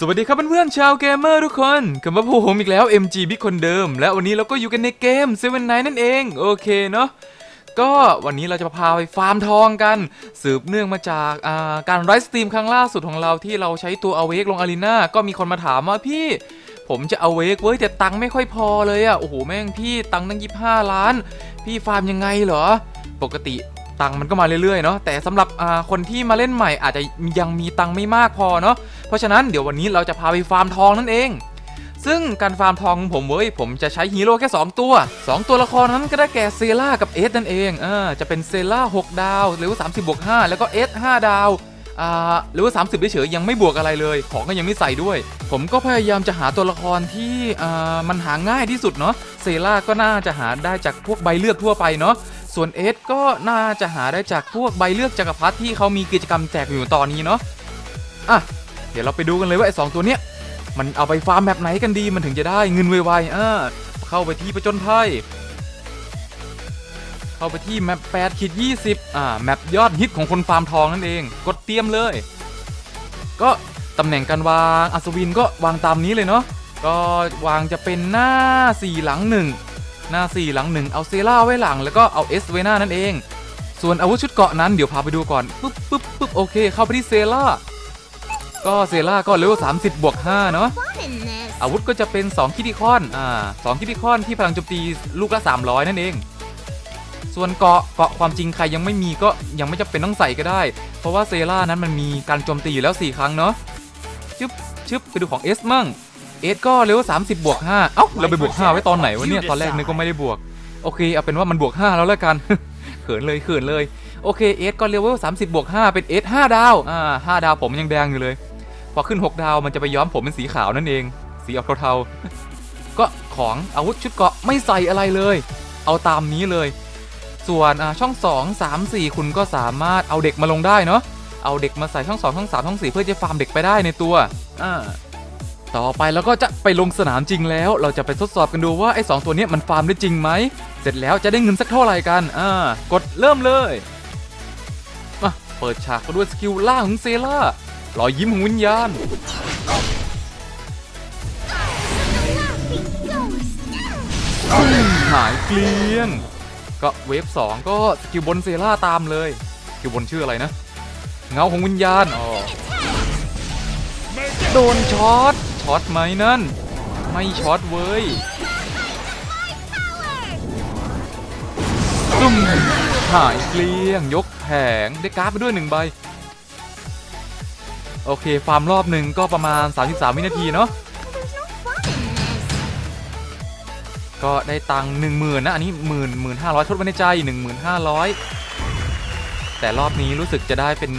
สวัสดีครับเพื่อนๆชาวเกมเมอร์ทุกคนกลับมาพบผมอีกแล้ว MG Big คนเดิม และวันนี้เราก็อยู่กันในเกม7 Night นั่นเอง โอเคเนาะก็วันนี้เราจะพาไปฟาร์มทองกัน สืบเนื่องมาจากาการไลฟ์สตรีมครั้งล่าสุดของเราที่เราใช้ตัว Awake ลงอารีนาก็มีคนมาถามว่าพี่ ผมจะ Awake เว้ยแต่ตังค์ไม่ค่อยพอเลยอะโอ้โหแม่งพี่ตังค์ตั้ง 25 ล้าน พี่ฟาร์มยังไงเหรอ ปกติ ตังค์มันก็มาเรื่อยๆเนาะแต่สำหรับคนที่มาเล่นใหม่อาจจะยังมีตังค์ไม่มากพอเนาะเพราะฉะนั้นเดี๋ยววันนี้เราจะพาไปฟาร์มทองนั่นเอง ซึ่งการฟาร์มทองผมเว้ยผมจะใช้ฮีโร่แค่ 2 ตัว 2 ตัวละครนั้นก็ได้แก่เซล่ากับเอสนั่นเองเออจะเป็นเซล่า6ดาวหรือว่า30บวก5แล้วก็เอส5ดาวหรือว่า 30เฉยๆยังไม่บวกอะไรเลย ของก็ยังไม่ใส่ด้วย ผมก็พยายามจะหาตัวละครที่มันหาง่ายที่สุดเนาะเซล่าก็น่าจะหาได้จากพวกใบเลือกทั่วไปเนาะ ส่วนเอสก็น่าจะหาได้จากพวกใบเลือกจักรพรรดิที่เขามีกิจกรรมแจกอยู่ตอนนี้เนาะอะเดี๋ยวเราไปดูกันเลยว่าไอ้สองตัวเนี้ยมันเอาไปฟาร์มแบบไหนกันดีมันถึงจะได้เงินไวๆอ่าเข้าไปที่ประจนภัยเข้าไปที่แมป8ขีด20อ่าแมปยอดฮิตของคนฟาร์มทองนั่นเอง กดเตรียมเลย ก็ตำแหน่งการวางอัศวินก็วางตามนี้เลยเนาะก็วางจะเป็นหน้า4หลัง1 หน้า 4 หลัง 1 เอาเซล่าไว้หลังแล้วก็เอาเอสไว้หน้านั่นเอง ส่วนอาวุธชุดเกาะนั้นเดี๋ยวพาไปดูก่อนปึ๊บปึ๊บปึ๊บโอเค เข้าไปที่เซล่าก็เซล่าก็เลเวล30 บวก 5 เนาะอาวุธก็จะเป็น 2 คิดิคอนอ่า2คิดิคอนที่พลังโจมตีลูกละ 300 นั่นเอง ส่วนเกาะเกาะความจริงใครยังไม่มีก็ยังไม่จำเป็นต้องใส่ก็ได้ เพราะว่าเซล่านั้นมันมีการโจมตีอยู่แล้ว 4 ครั้งเนาะชึบชึบไปดูของเอสมั่ง เอสก็เลเวล30บวก5เอ้าเราไปบวก5ไว้ตอนไหนวะเนี่ยตอนแรกนึกว่าไม่ได้บวก โอเคเอาเป็นว่ามันบวก5แล้วแล้วกันเขินเลยเขินเลยโอเคเอสก็เลเวล30บวก5เป็นเอส5ดาวอ่า5ดาวผมยังแดงอยู่เลย พอขึ้น6ดาวมันจะไปย้อมผมเป็นสีขาวนั่นเอง สีออกเทาๆก็ของอาวุธชุดเกราะไม่ใส่อะไรเลย เอาตามนี้เลย ส่วนอ่าช่อง 2 3 4 คุณก็สามารถเอาเด็กมาลงได้เนาะเอาเด็กมาใส่ช่อง2ช่อง3ช่อง4เพื่อจะฟาร์มเด็กไปได้ในตัวอ่า ต่อไปเราก็จะไปลงสนามจริงแล้ว เราจะไปทดสอบกันดูว่าไอ้สองตัวนี้มันฟาร์มได้จริงไหม เสร็จแล้วจะได้เงินสักเท่าไหร่กัน อ่า กดเริ่มเลย มาเปิดฉากกันด้วยสกิลล่าของเซล่ารอยยิ้มของวิญญาณ หายเกลี้ยง ก็เวฟ2ก็สกิลบนเซล่าตามเลย สกิลบนชื่ออะไรนะ เงาของวิญญาณ อ๋อ โดนช็อต ช็อตไหมนั่น ไม่ช็อตเว้ยซุ่มหายเกลี้ยง ยกแผง ได้การ์ดไปด้วยหนึ่งใบ โอเค ฟาร์มรอบหนึ่งก็ประมาณ 33 วินาทีเนาะก็ได้ตังค์หนึ่งหมื่นนะ อันนี้หมื่นหมื่นห้าร้อยทดไว้ในใจหนึ่งหมื่นห้าร้อยแต่รอบนี้รู้สึกจะได้เป็น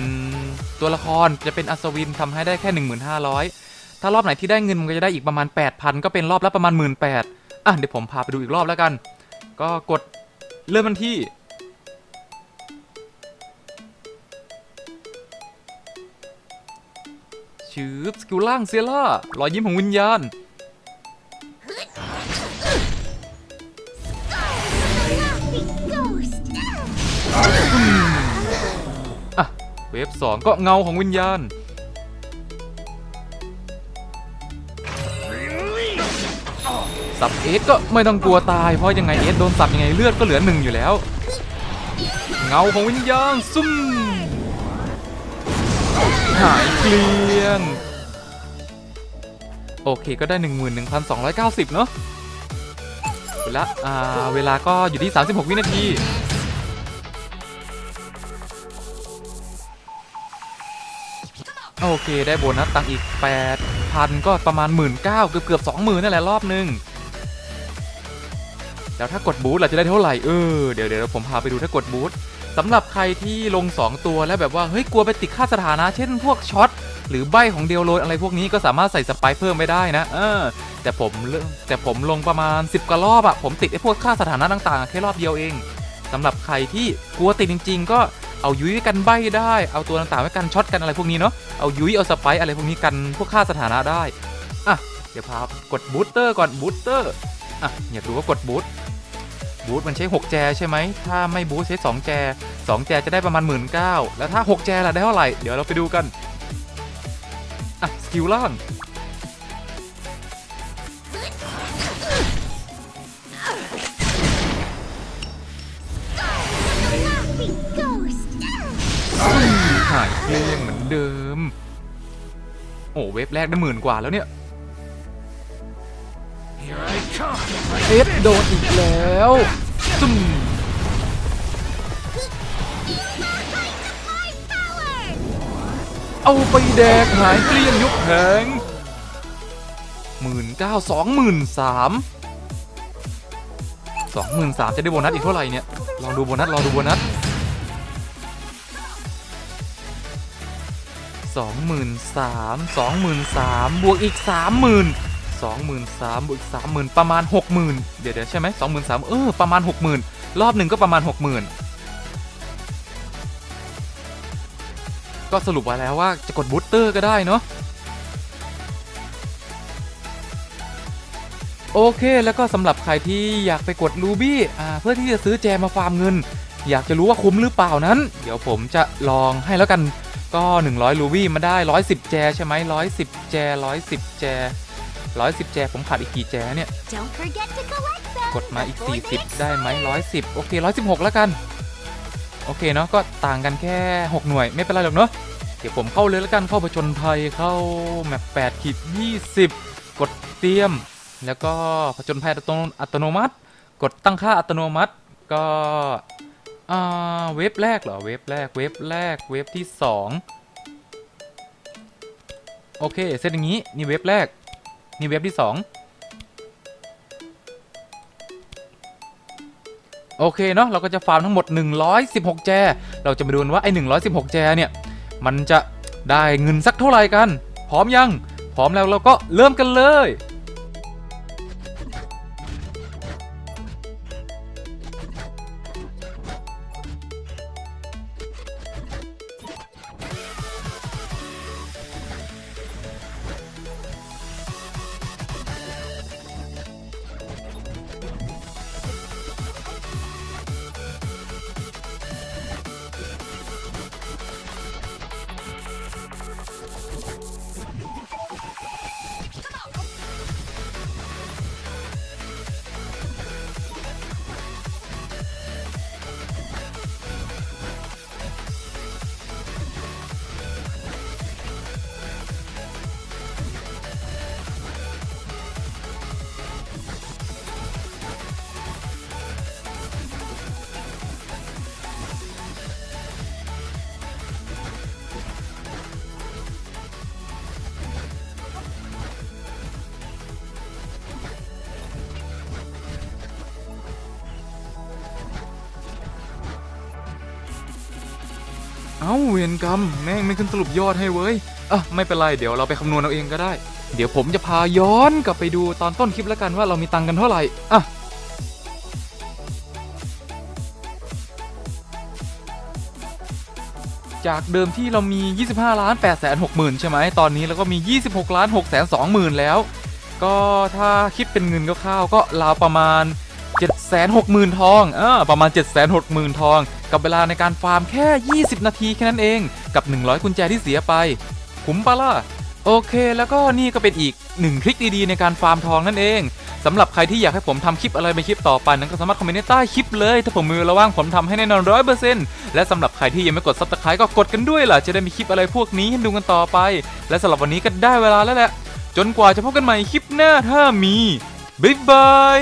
ตัวละครจะเป็นอัศวินทำให้ได้แค่หนึ่งหมื่นห้าร้อย ถ้ารอบไหนที่ได้เงินมันก็จะได้อีกประมาณแปดพันก็เป็นรอบละประมาณหมื่นแปดอะเดี๋ยวผมพาไปดูอีกรอบแล้วกัน ก็กดเริ่มมันที่ ชืบสกิลล่างเซล่ารอยยิ้มของวิญญาณอะเวฟสองก็เงาของวิญญาณ สับเอสก็ไม่ต้องกลัวตายเพราะยังไงเอสโดนสับยังไงเลือดก็เหลือหนึ่งอยู่แล้ว เงาของวิญญาณซุ่มหายเกลี้ยงโอเคก็ได้ 11,290 เนาะเวลาอ่าเวลาก็อยู่ที่ 36 วินาทีโอเค ได้โบนัสตังอีก 8,000 ก็ประมาณ 1 9 0 0 0เกือบเกือบ20,000นั่นแหละรอบนึง แล้วถ้ากดบูทเราจะได้เท่าไหร่เออเดี๋ยวเดี๋ยวผมพาไปดูถ้ากดบูทสำหรับใครที่ลง 2 ตัวแล้วแบบว่าเฮ้ยกลัวไปติดค่าสถานะ เช่นพวกช็อตหรือใบของเดียวโรนอะไรพวกนี้ก็สามารถใส่สปค์เพิ่มไม่ได้นะเออแต่ผมเแต่ผมลงประมาณ 10กว่ารอบอะผมติดไอ้พวกค่าสถานะต่างๆ แค่รอบเดียวเองสำหรับใครที่กลัวติดจริง ๆ ก็เอายุ้ยกันใบได้ เอาตัวต่างๆไว้กันช็อตกันอะไรพวกนี้เนาะเอายุ้ยเอาสปค์อะไรพวกนี้กันพวกค่าสถานะได้อะเดี๋ยวพากดบูสเตอร์ก่อนบูสเตอร์อะอยากรู้ว่ากดบูสต์ บูส์มันใช้ 6 แจใช่ไหม ถ้าไม่บูทใช้ 2 แจ 2 แจจะได้ประมาณ 1 9ื่นแล้วถ้า 6 แจล่ะได้เท่าไหร่ เดี๋ยวเราไปดูกัน อะ สกิลล่างหายเกลี้ยงเหมือนเดิม โอ้เว็บแรกได้หมื่นกว่าแล้วเนี่ย เอฟโดนอีกแล้วซุ่มเอาไปแดกหายเกลี้ยงยกแผงหมื่นเก้าสองหมื่นสามสองหมื่นสามจะได้โบนัสอีกเท่าไหร่เนี่ย ลองดูโบนัสลองดูโบนัสสองหมื่นสามสองหมื่นสามบวกอีกสามหมื่น สองหมื่นสามบวกอีกสามหมื่นประมาณหกหมื่นเดี๋ยวเดี๋ยวใช่ไหมสองหมื่นสามเออประมาณหกหมื่นรอบหนึ่งก็ประมาณหกหมื่นก็สรุปไว้แล้วว่าจะกดบูสเตอร์ก็ได้เนาะโอเค แล้วก็สำหรับใครที่อยากไปกดรูบี้เพื่อที่จะซื้อแจมาฟาร์มเงิน อยากจะรู้ว่าคุ้มหรือเปล่านั้น เดี๋ยวผมจะลองให้แล้วกันก็ 100รูบี้มาได้ 110 แจใช่ไหม110 แจ 110 แจ 110แจผมขาดอีกกี่แจเนี่ย Don't forget to collect them กดมาอีก before they 40 ได้ไหม110โอเค116แล้วกัน โอเคเนาะก็ต่างกันแค่ 6 หน่วยไม่เป็นไรหรอกเนาะเดี๋ยวผมเข้าเลยแล้วกันเข้าผจญภัยเข้าแมป8ขีด20กดเตรียม แล้วก็ผจญภัยอัตโนอัตโนมัติ กดตั้งค่าอัตโนมัติก็อ่าเว็บแรกเหรอ เว็บแรก เว็บแรก เว็บที่ 2 โอเค เซตอย่างนี้ นี่เว็บแรก นี่เว็บที่2โอเคเนาะเราก็จะฟาร์มทั้งหมด 116 แจ เราจะมาดูนว่าไอ้ 116 แจเนี่ย มันจะได้เงินสักเท่าไหร่กัน พร้อมยัง พร้อมแล้วเราก็เริ่มกันเลย เอาเวรกรรมแม่งไม่ขึ้นสรุปยอดให้เว้ยอะไม่เป็นไรเดี๋ยวเราไปคำนวณเอาเองก็ได้ เดี๋ยวผมจะพาย้อนกลับไปดูตอนต้นคลิปแล้วกันว่าเรามีตังค์กันเท่าไหร่อะจากเดิมที่เรามี 25ล้าน8แสน6หมื่นใช่ไหม ตอนนี้เราก็มี 26ล้าน6แสน2หมื่นแล้ว ก็ถ้าคิดเป็นเงินคร่าวๆก็ราวประมาณ 7 6 0 0 0 0 ทอง อ่า ประมาณ 7 6 0 0 0 0 ทอง กับเวลาในการฟาร์มแค่ 20 นาทีแค่นั้นเองกับ 100 กุญแจที่เสียไปคุ้มปะล่ะโอเค แล้วก็นี่ก็เป็นอีกหนึ่งทริคดีๆในการฟาร์มทองนั่นเองสำหรับใครที่อยากให้ผมทำคลิปอะไรในคลิปต่อไปนั้นก็สามารถคอมเมนต์ในใต้คลิปเลย ถ้าผมมือระว่างผมทำให้แน่นอนร้อยเปอร์เซ็นต์และสำหรับใครที่ยังไม่กดซับสไครต์ก็กดกันด้วยล่ะ จะได้มีคลิปอะไรพวกนี้ให้ดูกันต่อไป และสำหรับวันนี้ก็ได้เวลาแล้วแหละ จนกว่าจะพบกันใหม่คลิปหน้าถ้ามีบ๊ายบาย